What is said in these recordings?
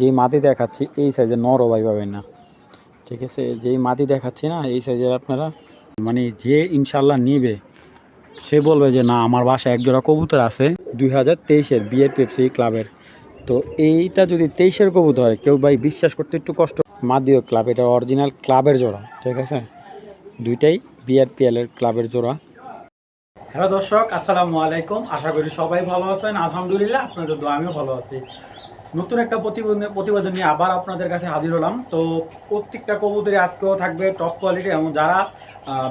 যে মাটি দেখাচ্ছি, এই সাইজের নরও ভাই পাবেন না। ঠিক আছে? যেই মাটি দেখাচ্ছি না, এই সাইজের আপনারা মানে যে ইনশাল্লাহ নিবে, সে বলবে যে, না, আমার বাসায় এক জোড়া কবুতর আছে, দুই হাজার তেইশের বিয়ের পেপসি ক্লাবের তো এইটা যদি তেইশের কবুতর হয়, কেউ ভাই বিশ্বাস করতে একটু কষ্ট। মাদিও ক্লাব এটা অরিজিনাল ক্লাবের জোড়া, ঠিক আছে? দুইটাই বিআরপিএল এর ক্লাবের জোড়া। হ্যালো দর্শক, আসসালামু আলাইকুম। আশা করি সবাই ভালো আছেন। আলহামদুলিল্লাহ, আপনাদের আমিও ভালো আছি। নতুন একটা প্রতিবেদন প্রতিবেদন নিয়ে আবার আপনাদের কাছে হাজির হলাম। তো প্রত্যেকটা কবুতরে আজকেও থাকবে টপ কোয়ালিটি এবং যারা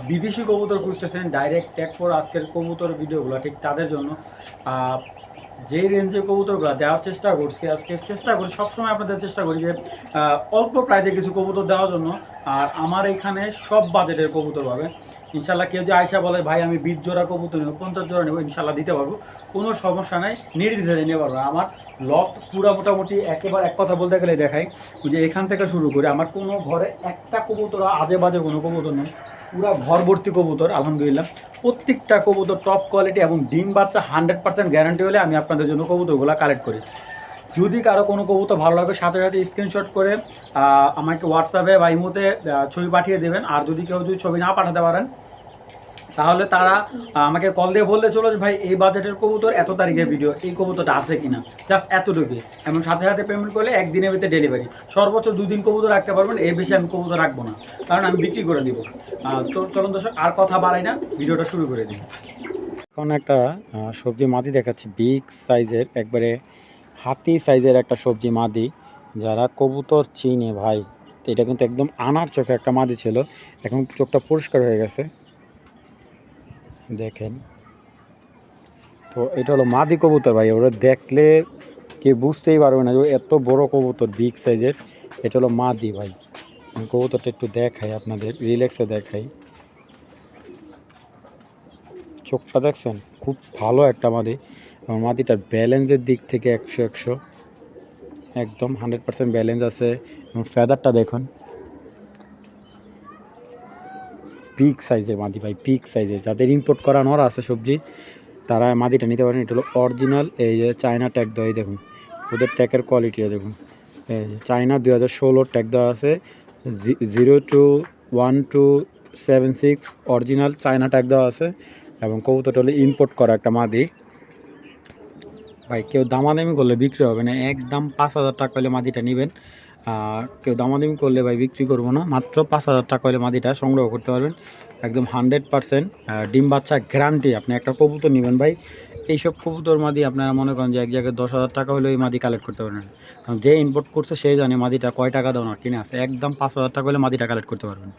বিদেশি কবুতর খুঁজতেছেন ডাইরেক্ট ট্যাগ ফর আজকের কবুতর ভিডিওগুলো, ঠিক তাদের জন্য যেই যে রেঞ্জের কবুতরগুলো দেওয়ার চেষ্টা করছি, আজকে চেষ্টা করি, সবসময় আপনাদের চেষ্টা করি যে অল্প প্রাইজে কিছু কবুতর দেওয়ার জন্য। আর আমার এখানে সব বাজেটের কবুতর পাবে। ইনশাল্লাহ কেউ যে আয়সা বলে, ভাই, আমি বিশ জোড়া কবুতর নেব, পঞ্চাশ জোড়া নেব, ইনশাল্লাহ দিতে পারব। কোনো সমস্যা নাই, নির্দ্বিধায় নিতে পারব। আমার লফট পুরা মোটামুটি একেবারে এক কথা বলতে গেলে দেখাই, যে এখান থেকে শুরু করে আমার কোনো ঘরে একটা কবুতর আজে বাজে কোনো কবুতর নেই, পুরা ঘর ভর্তি কবুতর, আলহামদুলিল্লাহ। প্রত্যেকটা কবুতর টপ কোয়ালিটি এবং ডিম বাচ্চা হান্ড্রেড পার্সেন্ট গ্যারান্টি হলে আমি আপনাদের জন্য কবুতরগুলো কালেক্ট করি। যদি কারও কোনো কবুতর ভালো লাগে সাথে সাথে স্ক্রিনশট করে আমাকে হোয়াটসঅ্যাপে বা ইমোতে ছবি পাঠিয়ে দেবেন। আর যদি কেউ যদি ছবি না পাঠাতে পারেন, তাহলে তারা আমাকে কল দিয়ে বললে চলো ভাই, এই বাজেটের কবুতর এত তারিখের ভিডিও এই কবুতরটা আছে কিনা? জাস্ট এতটুকুই এবং সাথে সাথে পেমেন্ট করলে একদিনের ভিতরে ডেলিভারি সর্বোচ্চ দুদিন কবুতর রাখতে পারবেন, এর বেশি আমি কবুতর রাখব না। কারণ আমি বিক্রি করে দিব। তো চলুন দর্শক, আর কথা বাড়াই না, ভিডিওটা শুরু করে দিই। এখন একটা সবজি মাদি দেখাচ্ছি বিগ সাইজের একবারে হাতি সাইজের একটা সবজি মাদি, যারা কবুতর চিনে ভাই। তো এটা কিন্তু একদম আনার চোখে একটা মাদি ছিল, এখন চোখটা পরিষ্কার হয়ে গেছে। দেখেন। তো এটা হলো মাদি কবুতর ভাই, ওরা দেখলে কে বুঝতেই পারবে না যে এত বড় কবুতর, বিগ সাইজের। এটা হলো মাদি ভাই। কবুতরটা একটু দেখাই আপনাদের রিল্যাক্সে দেখাই। চোখটা দেখছেন? খুব ভালো একটা মাদি। এবং মাদিটার ব্যালেন্সের দিক থেকে একশো একশো। একদম হান্ড্রেড পার্সেন্ট ব্যালেন্স আছে এবং ফেদারটা দেখুন। পিক সাইজের মাদি ভাই পিক সাইজের। যাদের ইম্পোর্ট করানোর আছে সবজি, তারা মাদিটা নিতে পারেন। এটা হলো অরিজিনাল এই যে চায়না ট্যাগ দেওয়া দেখুন। ওদের ট্যাগের কোয়ালিটিটা দেখুন। এই যে চায়না দুই হাজার ষোলোর ট্যাগ দেওয়া আছে। Zero two one two seven six original China tag দেওয়া আছে। এবং কবুতরটা হলো ইম্পোর্ট করা একটা মাদি ভাই, কেউ দামাদামি করলে বিক্রি হবে না। একদম পাঁচ হাজার টাকা হলে মাদিটা নেবেন। আর কেউ দামাদামি করলে ভাই বিক্রি করব না। মাত্র পাঁচ হাজার টাকা হলে মাদিটা সংগ্রহ করতে পারবেন। একদম হান্ড্রেড পারসেন্ট ডিম বাচ্চা গ্যারান্টি আপনি একটা কবুতর নেবেন ভাই। এইসব কবুতর মাদি আপনারা মনে করেন যে এক জায়গায় দশ হাজার টাকা হলেও এই মাদি কালেক্ট করতে পারবেন। কারণ যে ইম্পোর্ট করছে সেই জানে মাদিটা কয় টাকা দাও না কিনে আছে। একদম পাঁচ হাজার টাকা হলে মাদিটা কালেক্ট করতে পারবেন।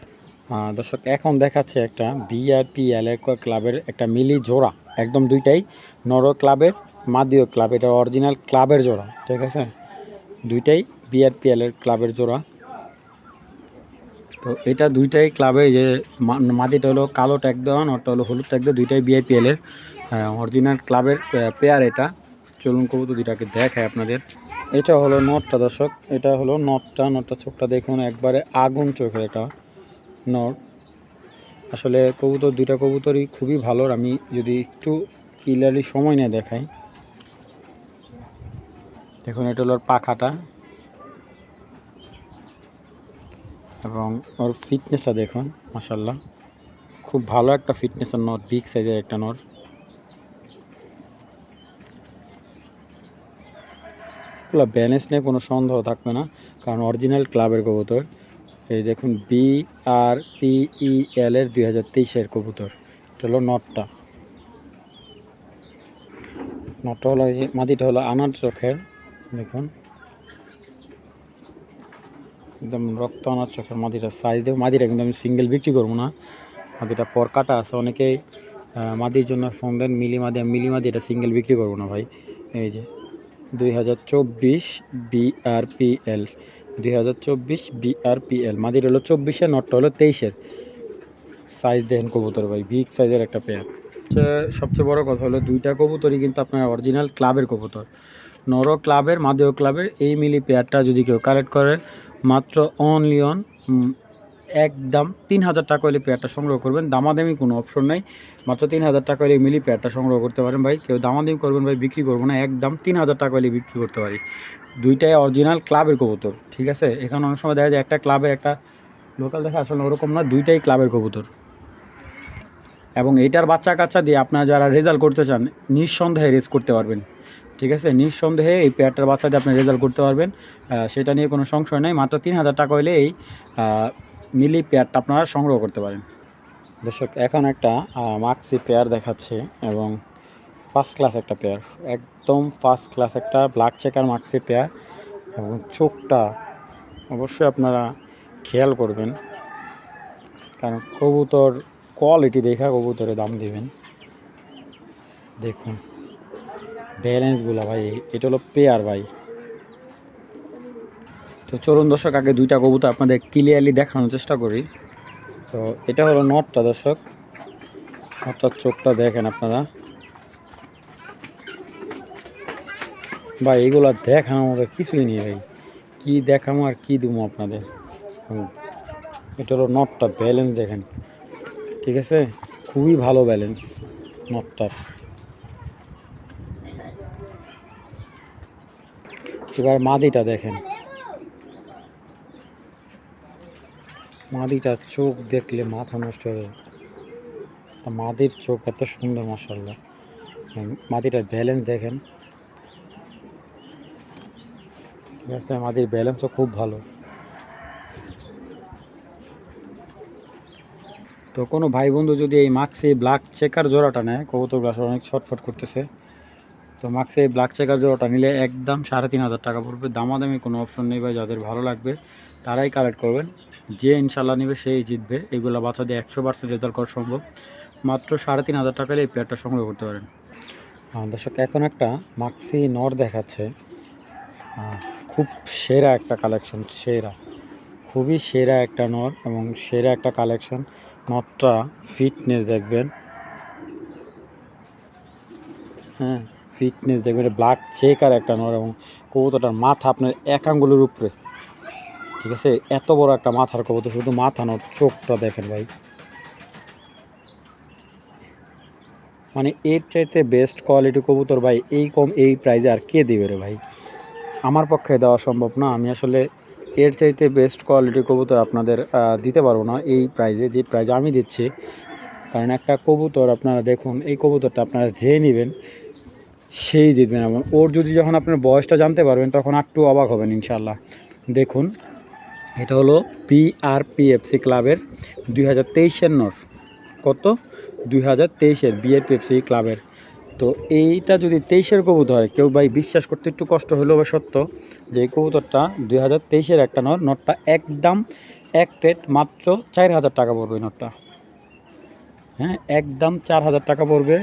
দর্শক, এখন দেখাচ্ছে একটা বিআরপিএল ক্লাবের একটা মিলি জোড়া। একদম দুইটাই নর ক্লাবের মাদিও ক্লাব, এটা অরিজিনাল ক্লাবের জোড়া, ঠিক আছে? দুইটাই বিআরপিএল এর ক্লাবের জোড়া। তো এটা দুইটাই ক্লাবে যে মাদিটা হলো কালো ট্যাগ দেওয়া নটটা হলো হলুদ ট্যাগ দেওয়া দুইটাই বিআইপিএল এর অরিজিনাল ক্লাবের পেয়ার এটা। চলুন কবুতর দুইটাকে দেখায় আপনাদের। এটা হলো নটটা, দর্শক। এটা হলো নটটা নটটা চোখটা দেখুন, একবারে আগুন চোখের এটা নট। আসলে কবুতর, দুইটা কবুতরই খুবই ভালো, আমি যদি একটু ক্লিয়ারলি সময় নিয়ে দেখাই। দেখুন, এটা হলো পাখাটা এবং ওর ফিটনেসটা দেখুন মাসাল্লাহ খুব ভালো একটা ফিটনেসের নট বিগ সাইজের একটা নট। এগুলো ব্যালেন্স নিয়ে কোনো সন্দেহ থাকবে না, কারণ অরিজিনাল ক্লাবের কবুতর। এই দেখুন বি আর পি ই এল এর দুই হাজার তেইশের কবুতর। এটা হলো নটটা। নটটা হলো মাটিটা হলো আনার চোখের। দেখুন। একদম রক্ত আনার চোখের মাটিটা সাইজ দেখুন মাটিটা কিন্তু আমি সিঙ্গেল বিক্রি করব না। মাদিটা পর কাটা আছে, অনেকেই মাদির জন্য ফোন দেন, মিলি মাদি মিলি মাদি এটা সিঙ্গেল বিক্রি করব না ভাই। এই যে, দুই হাজার চব্বিশ বিআরপিএল দুই হাজার চব্বিশ বিআরপিএল মাদির হলো চব্বিশের, নটটা হলো তেইশের। সাইজ দেখেন কবুতর ভাই বিগ সাইজের একটা পেয়ার সবচেয়ে বড় কথা হলো দুইটা কবুতরই কিন্তু আপনার অরিজিনাল ক্লাবের কবুতর। নর ক্লাবের মাদেও ক্লাবের এই মিলি পেয়ারটা যদি কেউ কালেক্ট করে, মাত্র অনলি অন একদম তিন হাজার টাকা হলে পেয়ারটা সংগ্রহ করবেন। দামাদামি কোনো অপশন নাই। মাত্র তিন হাজার টাকা হলে মিলি পেয়ারটা সংগ্রহ করতে পারেন ভাই। কেউ দামাদামি করবেন ভাই, বিক্রি করব না। একদম তিন হাজার টাকা হলে বিক্রি করতে পারি। দুইটাই অরিজিনাল ক্লাবের কবুতর, ঠিক আছে? এখানে অনেক সময় দেখা যায় একটা ক্লাবের একটা লোকাল দেখা আসলে ওরকম না, দুইটাই ক্লাবের কবুতর। এবং এইটার বাচ্চা কাচ্চা দিয়ে আপনারা যারা রেজাল্ট করতে চান, নিঃসন্দেহে রেজ করতে পারবেন। ঠিক আছে? নিঃসন্দেহে এই পেয়ারটার বাচ্চা আপনি রেজাল্ট করতে পারবেন। সেটা নিয়ে কোনো সংশয় নেই। মাত্র তিন হাজার টাকা হলে এই মিলি পেয়ারটা আপনারা সংগ্রহ করতে পারেন। দর্শক, এখন একটা মাক্সি পেয়ার দেখাচ্ছে এবং ফার্স্ট ক্লাস একটা পেয়ার একদম ফার্স্ট ক্লাস একটা ব্ল্যাক চেকার মাক্সি পেয়ার এবং চোখটা অবশ্যই আপনারা খেয়াল করবেন। কারণ কবুতর কোয়ালিটি দেখা কবুতরে দাম দিবেন। দেখুন। ব্যালেন্সগুলো ভাই, এটা হলো পেয়ার ভাই। তো চলুন দর্শক, আগে দুইটা কবুতর আপনাদের ক্লিয়ারলি দেখানোর চেষ্টা করি। তো এটা হলো নটটা দর্শক। নটটার চোখটা দেখেন আপনারা। ভাই, এগুলো দেখানোর মতো কিছুই নেই ভাই। কী দেখামো আর কী দেবো আপনাদের। এটা হলো নটটা ব্যালেন্স দেখেন। ঠিক আছে? খুবই ভালো ব্যালেন্স নটটার। এবার মাদিটা দেখেন। মাদিটার চোখ দেখলে মাথা নষ্ট হয়ে আর মাদির চোখ এত সুন্দর মাসাল্লাহ মাদিটার ব্যালেন্স দেখেন। ঠিক আছে, মাদির ব্যালেন্সও খুব ভালো। তো কোনো ভাই বন্ধু যদি এই মাক্সি ব্ল্যাক চেকার জোড়াটা নেয়, কবুতরগুলো আসলে অনেক ছটফট করতেছে। তো মাক্সি এই ব্ল্যাক চেকার জোড়াটা নিলে একদম সাড়ে তিন হাজার টাকা পড়বে। দামাদামি কোনো অপশন নেই ভাই, যাদের ভালো লাগবে তারাই কালেক্ট করবেন। যে ইনশাল্লাহ নেবে সেই জিতবে। এগুলো বাচ্চা দিয়ে একশো পার্সেন্ট রেজাল্ট করা সম্ভব। মাত্র সাড়ে তিন হাজার টাকা এই প্লেয়ারটা সংগ্রহ করতে পারেন। দর্শক, এখন একটা মাক্সি নর দেখাচ্ছে। খুব সেরা একটা কালেকশন সেরা। খুবই সেরা একটা নর এবং সেরা একটা কালেকশন নটটা ফিটনেস দেখবেন। হ্যাঁ। ফিটনেস, দেখবেন এটা ব্ল্যাক চেকার একটা নর এবং কবুতরটার মাথা আপনার এক আঙ্গুলের উপরে। ঠিক আছে? এত বড় একটা মাথার কবুতর, শুধু মাথা নট চোখটা দেখেন ভাই। মানে এর চাইতে বেস্ট কোয়ালিটি কবুতর ভাই, এই কম, এই প্রাইজে আর কে দেবে রে ভাই? আমার পক্ষে দেওয়া সম্ভব না। আমি আসলে এর চাইতে বেস্ট কোয়ালিটি কবুতর আপনাদের দিতে পারব না এই প্রাইজে যে প্রাইজে আমি দিচ্ছি। কারণ একটা কবুতর আপনারা দেখুন, এই কবুতরটা আপনারা যে নেবেন সেই জিতবেন এবং ওর যদি যখন আপনার বয়সটা জানতে পারবেন, তখন একটু অবাক হবেন ইনশাল্লাহ দেখুন, এটা হলো পিআরপিএফসি ক্লাবের দুই হাজার তেইশের নর কত? দুই হাজার তেইশের বিএরপিএফসি ক্লাবের। তো এইটা যদি তেইশের কবুতর হয়, কেউ ভাই বিশ্বাস করতে একটু কষ্ট হলেও বা সত্য যে এই কবুতরটা দুই হাজার তেইশের একটা নর নটটা একদম এক প্লেট মাত্র চার হাজার টাকা পড়বে নটটা। হ্যাঁ একদম চার হাজার টাকা পড়বে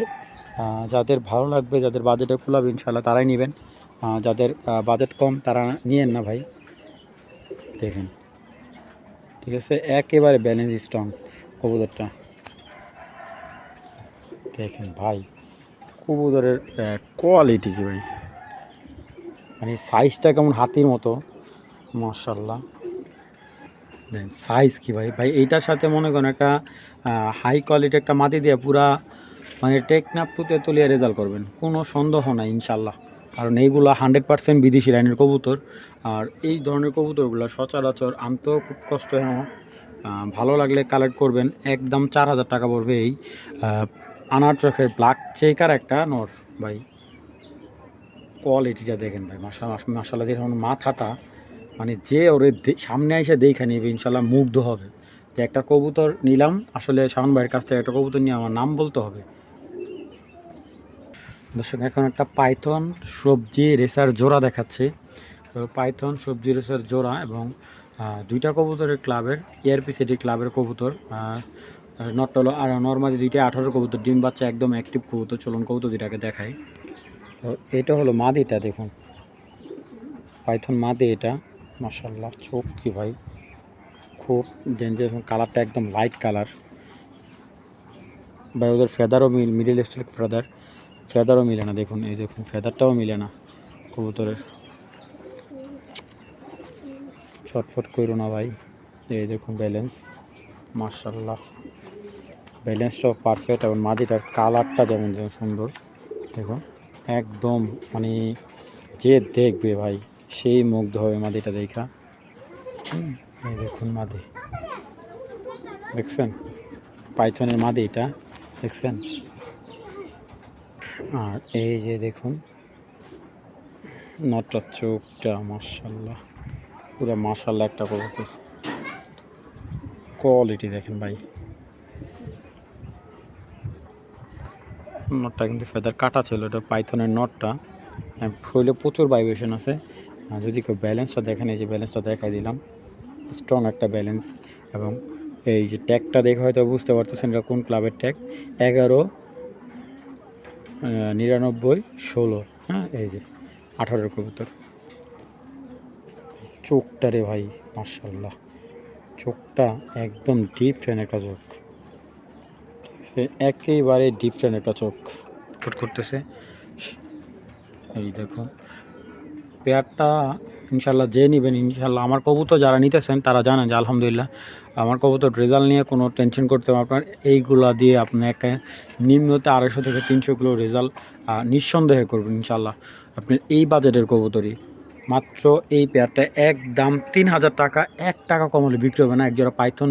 যাদের ভালো লাগবে, যাদের বাজেটে কুলাবে ইনশাল্লাহ তারাই নেবেন। যাদের বাজেট কম, তারা নিয়েন না ভাই। দেখেন। ঠিক আছে? একেবারে ব্যালেন্স স্ট্রং কবুতরটা। দেখেন ভাই, কবুতরের কোয়ালিটি কি ভাই? মানে সাইজটা কেমন হাতির মতো? মার্শাল্লাহ দেখেন সাইজ কি ভাই? ভাই, এইটার সাথে মনে করেন একটা হাই কোয়ালিটি একটা মাটি দিয়ে পুরা মানে টেকনাপ তুলিয়ে রেজাল্ট করবেন। কোনো সন্দেহ নাই, ইনশাল্লাহ। কারণ এইগুলো হান্ড্রেড পার্সেন্ট বিদেশি লাইনের কবুতর। আর এই ধরনের কবুতরগুলো সচরাচর আনতেও খুব কষ্ট হয়। আমার। ভালো লাগলে কালেক্ট করবেন। একদম চার হাজার টাকা পড়বে এই আনার চোখের ব্ল্যাক চেকার একটা নর। ভাই কোয়ালিটিটা দেখেন ভাই মাসা মাসাল্লাহ দেখুন মাথাটা মানে যে ওরে সামনে এসে দেখে নিবে, ইনশাল্লাহ মুগ্ধ হবে। যে একটা কবুতর নিলাম, আসলে শাওন ভাইয়ের কাছ থেকে একটা কবুতর নিয়ে আমার নাম বলতে হবে। দর্শক, এখন একটা পাইথন সবজি রেসার জোড়া দেখাচ্ছে। পাইথন সবজি রেসার জোড়া এবং দুইটা কবুতরের ক্লাবের এআরপি সিটি ক্লাবের কবুতর নট হলো, আর নর্মালি দুইটা আঠারো কবুতর, ডিম বাচ্চা একদম অ্যাক্টিভ কবুতর, চলুন কবুতর দুইটাকে দেখাই। তো এটা হলো মাদিটা, দেখুন। পাইথন মাদি এটা মাসাল্লাহ চোখ কি ভাই, খুব ডেঞ্জার কালারটা একদম লাইট কালার বা ওদের ফেদারও মিডিল স্টাইল ফেদার ফেদারও মিলে না, দেখুন, এই দেখুন, ফেদারটাও মিলে না কবুতরের। ছটফট করো না ভাই, এই দেখুন ব্যালেন্স মার্শাল্লাহ ব্যালেন্সটাও পারফেক্ট এবং মাদিটার কালারটা যেমন যেমন সুন্দর, দেখুন, একদম মানে যে দেখবে ভাই, সেই মুগ্ধ হবে মাদিটা দেখা। এই দেখুন মাদি দেখছেন? পাইথনের মাদি এটা, দেখছেন? আর এই যে দেখুন নটার চোখটা মার্শাল্লাহ পুরো মার্শাল্লাহ একটা কবুতর কোয়ালিটি দেখেন ভাই। নটটা কিন্তু ফেদার কাটা ছিল, এটা পাইথনের নটটা। শরীরে প্রচুর ভাইব্রেশন আছে। যদি কেউ ব্যালেন্সটা দেখেন, এই যে ব্যালেন্সটা দেখাই দিলাম। স্ট্রং একটা ব্যালেন্স এবং এই যে ট্যাগটা দেখে হয়তো বুঝতে পারতেছেন এটা কোন ক্লাবের ট্যাগ এগারো নিরানব্বই, ষোলো হ্যাঁ এই যে, আঠারোর কবুতর। চোখটা রে ভাই মার্শাল্লাহ চোখটা একদম ডিপ ফ্যান একটা চোখ। ঠিক একেবারে ডিপ ফ্যান একটা চোখ। ফুট করতেছে। এই দেখো, পেয়ারটা ইনশাল্লাহ যে নেবেন, ইনশাল্লাহ। আমার কবুতর যারা নিতেছেন, তারা জানেন যে আলহামদুলিল্লাহ, আমার কবুতর রেজাল্ট নিয়ে কোনো টেনশন করতে হবে আপনার এইগুলা দিয়ে আপনি একটা নিম্নতে আড়াইশো থেকে তিনশো কিলো রেজাল্ট নিঃসন্দেহে করবেন ইনশাল্লাহ। আপনি এই বাজেটের কবুতরই। মাত্র এই পেয়ারটা এক দাম তিন হাজার টাকা, এক টাকা কম হলে বিক্রি হবে না। একজোড়া পাইথন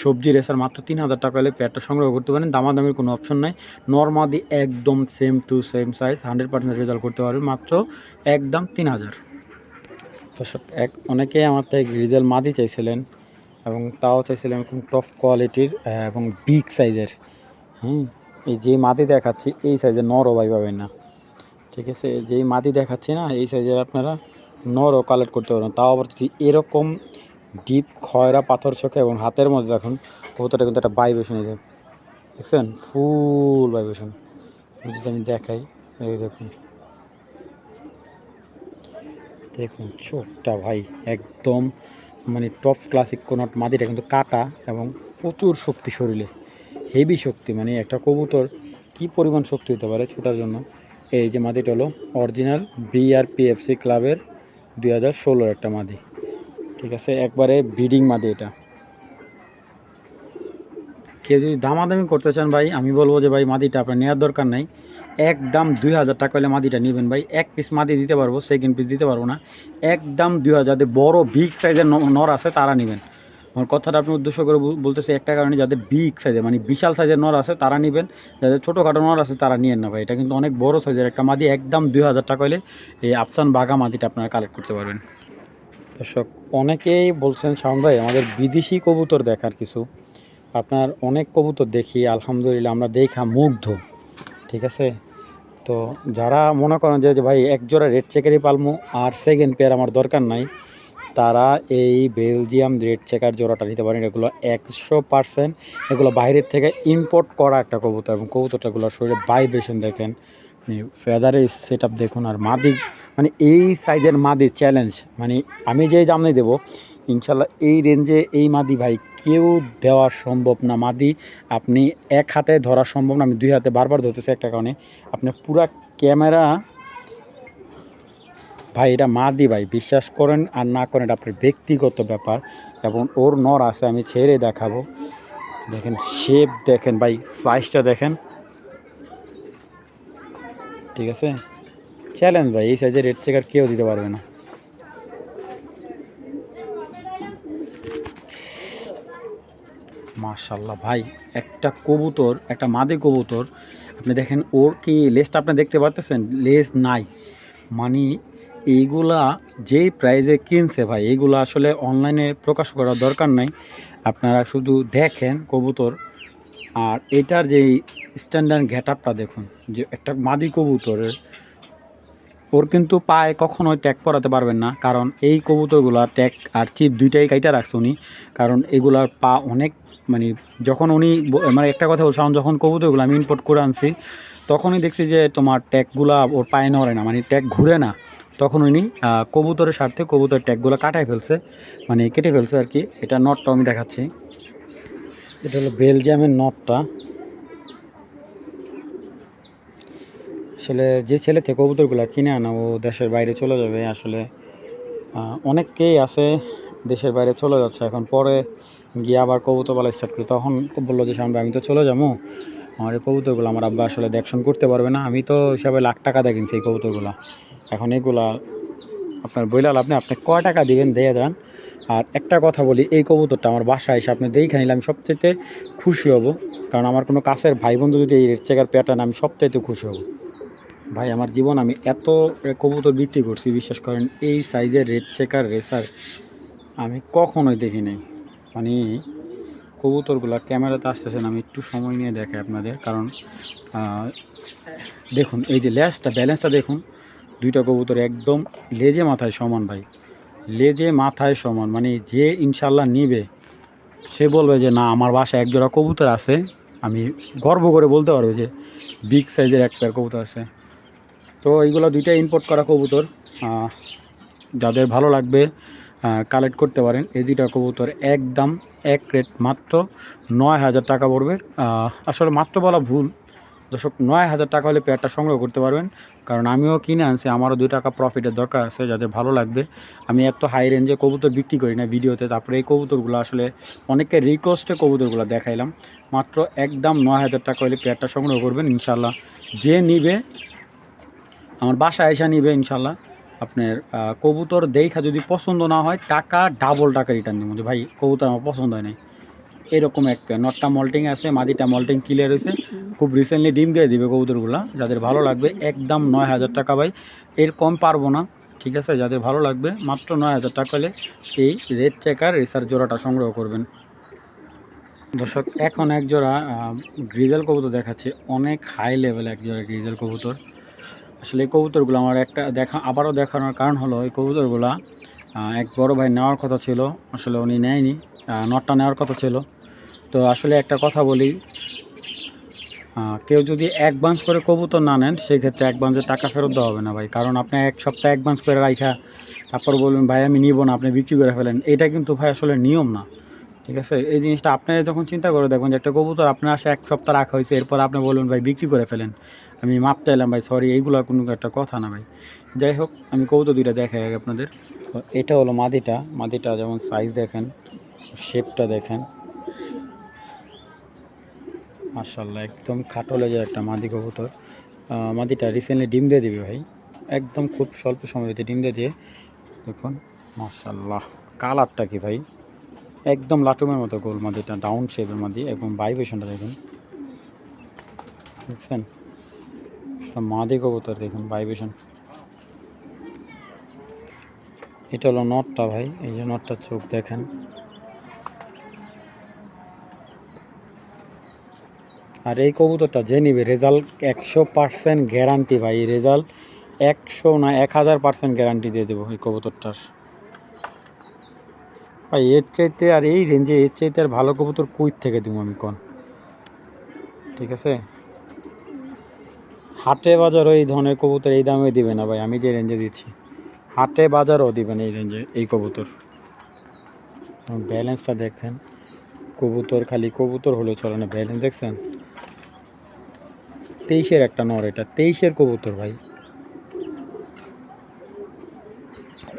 সবজি রেসার মাত্র তিন হাজার টাকা হলে পেয়ারটা সংগ্রহ করতে পারেন। দামাদামির কোনো অপশন নাই। নর্মাদি একদম same to same size hundred percent result করতে পারবেন। মাত্র একদম তিন হাজার। দর্শক এক, অনেকেই আমার থেকে রিজাল্ট মাদি চাইছিলেন এবং তাও চাইছিলেন খুব টফ কোয়ালিটির এবং বিগ সাইজের হুম, এই যে মাদি দেখাচ্ছি, এই সাইজের নরও ভাই পাবেন না। ঠিক আছে যেই মাদি দেখাচ্ছি না, এই সাইজের আপনারা নরও কালেক্ট করতে পারবেন। তাও আবার যদি এরকম ডিপ খয়রা পাথর চোখে এবং হাতের মধ্যে দেখুন, কবুতরটা কিন্তু একটা যে দেখছেন? ফুল ভাইব্রেশন যদি আমি দেখাই দেখুন। দেখুন, চোখটা ভাই একদম মানে টপ ক্লাসিক কোনো মাদিটা কিন্তু কাটা এবং প্রচুর শক্তি শরীরে। হেভি শক্তি মানে একটা কবুতর কি পরিমাণ শক্তি হতে পারে ছোটার জন্য? এই যে মাদিটা হলো অরিজিনাল বিআরপিএফসি ক্লাবের দুই হাজার ষোলোর একটা মাদি ঠিক আছে, একবারে ব্রিডিং মাদি এটা। কেউ যদি দামাদামি করতে চান ভাই, আমি বলব যে ভাই মাদিটা আপনার নেওয়ার দরকার নাই। একদম দুই হাজার টাকা হলে মাদিটা নেবেন ভাই। এক পিস মাদি দিতে পারব সেকেন্ড পিস দিতে পারব না। একদম দুই হাজার বড় বিগ সাইজের নর আছে, তারা নেবেন। আমার কথাটা আপনি উদ্দেশ্য করে বল- বলতেছি একটা কারণে যাদের বিগ সাইজের মানে বিশাল সাইজের নর আছে, তারা নেবেন। যাদের ছোটোখাটো নর আছে, তারা নিয়েন না ভাই। এটা কিন্তু অনেক বড় সাইজের একটা মাদি। একদম দুই হাজার টাকা হলে এই আফসান বাঘা মাদিটা আপনারা কালেক্ট করতে পারবেন। দর্শক, অনেকেই বলছেন, শাওন ভাই, আমাদের বিদেশি কবুতর দেখার কিছু। আপনার অনেক কবুতর দেখি, আলহামদুলিল্লাহ, আমরা দেখা মুগ্ধ। ঠিক আছে? তো যারা মনে করেন যে ভাই এক জোড়া রেড চেকারই পালমো আর সেকেন্ড পেয়ার আমার দরকার নাই, তারা এই বেলজিয়াম রেড চেকার জোড়াটা নিতে পারেন। এগুলো একশো পার্সেন্ট এগুলো বাইরের থেকে ইম্পোর্ট করা একটা কবুতর এবং কবুতরটাগুলো শরীরে ভাইব্রেশন দেখেন। ফেদারের সেট দেখুন আর মাদি মানে এই সাইজের মাদি চ্যালেঞ্জ মানে আমি যেই দামে দেবো ইনশাল্লাহ এই রেঞ্জে এই মাদি ভাই কেউ দেওয়া সম্ভব না। মাদি আপনি এক হাতে ধরা সম্ভব না, আমি দুই হাতে বারবার ধরতেছি একটা কারণে। আপনি পুরা ক্যামেরা ভাই, এটা মাদি ভাই, বিশ্বাস করেন আর না করেন, এটা আপনার ব্যক্তিগত ব্যাপার এবং ওর নর আছে, আমি ছেড়ে দেখাবো। দেখেন শেপ দেখেন ভাই সাইজটা দেখেন। ঠিক আছে? চ্যালেঞ্জ ভাই, এই সাইজের রেড চেকার কেউ দিতে পারবে না। মাশাল্লাহ ভাই, একটা কবুতর, একটা মাদি কবুতর, আপনি দেখেন ওর কি লেসটা আপনি দেখতে পারতেছেন? লেস নাই। মানে এইগুলা যেই প্রাইজে কিনছে ভাই, এইগুলো আসলে অনলাইনে প্রকাশ করার দরকার নাই। আপনারা শুধু দেখেন কবুতর, আর এটার যে স্ট্যান্ডার্ড ঘেট আপটা দেখুন, যে একটা মাদি কবুতরের, ওর কিন্তু পায়ে কখনোই ট্যাগ পরাতে পারবেন না, কারণ এই কবুতরগুলা ট্যাগ আর চিপ দুইটাই কাইটা রাখছে উনি, কারণ এগুলার পা অনেক মানে যখন উনি মানে একটা কথা বলছিলাম যখন কবুতরগুলো আমি ইম্পোর্ট করে আনছি, তখনই দেখছি যে তোমার ট্যাগগুলা ওর পায়ে নড়ে না মানে ট্যাগ ঘুরে না। তখন উনি কবুতরের স্বার্থে কবুতরের ট্যাগগুলো কাটাই ফেলছে মানে কেটে ফেলছে আর কি। এটা নটটা আমি দেখাচ্ছি। এটা হলো বেলজিয়ামের নটটা। আসলে যে ছেলে থেকে কবুতরগুলো কিনে আনা, ও দেশের বাইরে চলে যাবে। আসলে অনেককেই আছে, দেশের বাইরে চলে যাচ্ছে। এখন পরে গিয়ে আবার কবুতর বলা স্টার্ট করে। তখন বলল যে সামনে আমি তো চলে যাব। আমার এই কবুতরগুলো আমার আব্বা আসলে দেখশন করতে পারবে না। আমি তো হিসাবে লাখ টাকা দিয়ে এই কবুতরগুলো। এখন এগুলা আপনার বইলাল আপনি আপনি ক টাকা দিবেন, দিয়ে দেন আর একটা কথা বলি, এই কবুতরটা আমার বাসায় এসে আপনি দেখে নিলে আমি সবচেয়ে খুশি হব। কারণ আমার কোনো কাছের ভাই বন্ধু যদি এই রেড চেকার প্যাটার্ন আমি সবচাইতে খুশি হব। ভাই, আমার জীবন আমি এত কবুতর বিক্রি করছি, বিশ্বাস করেন, এই সাইজের রেড চেকার রেসার আমি কখনোই দেখি নাই। মানে কবুতরগুলো ক্যামেরাতে আসতেছেন আমি একটু সময় নিয়ে দেখাই আপনাদের, কারণ দেখুন, এই যে ল্যাসটা ব্যালেন্সটা দেখুন, দুইটা কবুতর একদম লেজে মাথায় সমান ভাই, লেজে মাথায় সমান মানে যে ইনশাল্লাহ নিবে, সে বলবে যে, না, আমার বাসায় এক জোড়া কবুতর আছে। আমি গর্ব করে বলতে পারব যে, বিগ সাইজের এক পেয়ার কবুতর আছে। তো এইগুলো দুইটা ইম্পোর্ট করা কবুতর যাদের ভালো লাগবে কালেক্ট করতে পারেন। এই দুইটা কবুতর একদম এক রেট মাত্র নয় হাজার টাকা পড়বে। আসলে মাত্র বলা ভুল। দর্শক, নয় হাজার টাকা হলে পেয়ারটা সংগ্রহ করতে পারবেন। কারণ আমিও কিনে আনছি, আমারও দুই টাকা প্রফিটের দরকার আছে যাদের ভালো লাগবে। আমি এত হাই রেঞ্জে কবুতর বিক্রি করি না ভিডিওতে, তারপরে এই কবুতরগুলো আসলে অনেককে রিকোয়েস্টে কবুতরগুলো দেখাইলাম। মাত্র একদম নয় হাজার টাকা হলে পেয়ারটা সংগ্রহ করবেন ইনশাল্লাহ যে নিবে, আমার বাসায় এসে নিবে ইনশাল্লাহ আপনার কবুতর দেখা যদি পছন্দ না হয়, টাকা ডাবল টাকা রিটার্ন দেবো। যে ভাই, কবুতর আমার পছন্দ হয় নাই। এরকম এক নটটা মল্টিং আছে মাদিটা মল্টিং ক্লিয়ার হয়েছে। খুব রিসেন্টলি ডিম দিয়ে দিবে কবুতরগুলো, যাদের ভালো লাগবে। একদম নয় হাজার টাকা ভাই। এর কম পারব না, ঠিক আছে? যাদের ভালো লাগবে, মাত্র নয় হাজার টাকা হলে এই রেড চেকার রেসার জোড়াটা সংগ্রহ করবেন। দর্শক, এখন এক জোড়া গ্রিজেল কবুতর দেখাচ্ছে। অনেক হাই লেভেল এক জোড়া গ্রিজেল কবুতর। আসলে এই কবুতরগুলো আমার একটা দেখা, আবারও দেখানোর কারণ হলো এই কবুতরগুলো এক বড় ভাই নেওয়ার কথা ছিল, আসলে উনি নেয়নি নটটা নেওয়ার কথা ছিল। তো আসলে একটা কথা বলি কেউ যদি অ্যাডভান্স করে কবুতর না নেন, সেক্ষেত্রে অ্যাডভান্সের টাকা ফেরত দেওয়া হবে না ভাই। কারণ আপনি এক সপ্তাহ অ্যাডভান্স করে রাখা তারপর বলবেন, ভাই, আমি নিব না, আপনি বিক্রি করে ফেলেন। এটা কিন্তু ভাই আসলে নিয়ম না, ঠিক আছে? এই জিনিসটা আপনি যখন চিন্তা করে দেখবেন যে একটা কবুতর আপনার আসে এক সপ্তাহ রাখা হয়েছে, এরপর আপনি বলবেন, ভাই, বিক্রি করে ফেলেন। আমি মাপ চাইলাম ভাই সরি এইগুলো কোনো একটা কথা না ভাই। যাই হোক, আমি কবুতর দুইটা দেখাই আপনাদের। এটা হলো মাদিটা। মাদিটা যেমন সাইজ দেখেন শেপটা দেখেন। মার্শাল্লাহ একদম খাটো লেজের একটা মাদি কবুতর। মাদিটা রিসেন্টলি ডিম দিয়ে দিবে ভাই। একদম খুব স্বল্প সময়তে ডিম দিয়ে দিয়ে দেখুন মার্শাল্লাহ কালারটা কি ভাই? একদম লাটুমের মতো গোল মাদিটা ডাউন শেপের মাদি, এবং ভাইব্রেশনটা দেখুন। দেখছেন? সব মাদি কবুতর দেখুন ভাইব্রেশন এটা হলো নটটা ভাই, এই যে নটটার চোখ দেখেন। আর এই কবুতরটা যে নিবে রেজাল্ট একশো পার্সেন্ট গ্যারান্টি ভাই রেজাল্ট একশো না এক হাজার পার্সেন্ট গ্যারান্টি দিয়ে দেবো এই কবুতরটার। ভাই, এর চাইতে আর এই রেঞ্জে এর চাইতে আর ভালো কবুতর কুইট থেকে দেবো আমি কন? ঠিক আছে? হাটে বাজারও এই ধরনের কবুতর এই দামে দিবে না ভাই, আমি যে রেঞ্জে দিচ্ছি। হাটে বাজারও দিবেন এই রেঞ্জে এই কবুতর। ব্যালেন্সটা দেখেন, কবুতর খালি কবুতর হলে চলে না ব্যালেন্স দেখছেন? তেইশের একটা নর এটা, তেইশের কবুতর ভাই।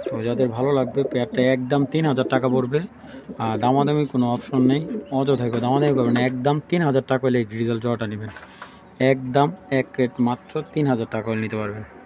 তো যাদের ভালো লাগবে পেয়ারটা একদম তিন হাজার টাকা পড়বে, আর দামাদামি কোনো অপশন নেই অযথায় কেউ দামাদামি করবেন একদম তিন হাজার টাকা হলে এই রিজাল্ট জোয়াটা নেবেন। একদম এক রেট মাত্র তিন হাজার টাকা নিতে পারবেন।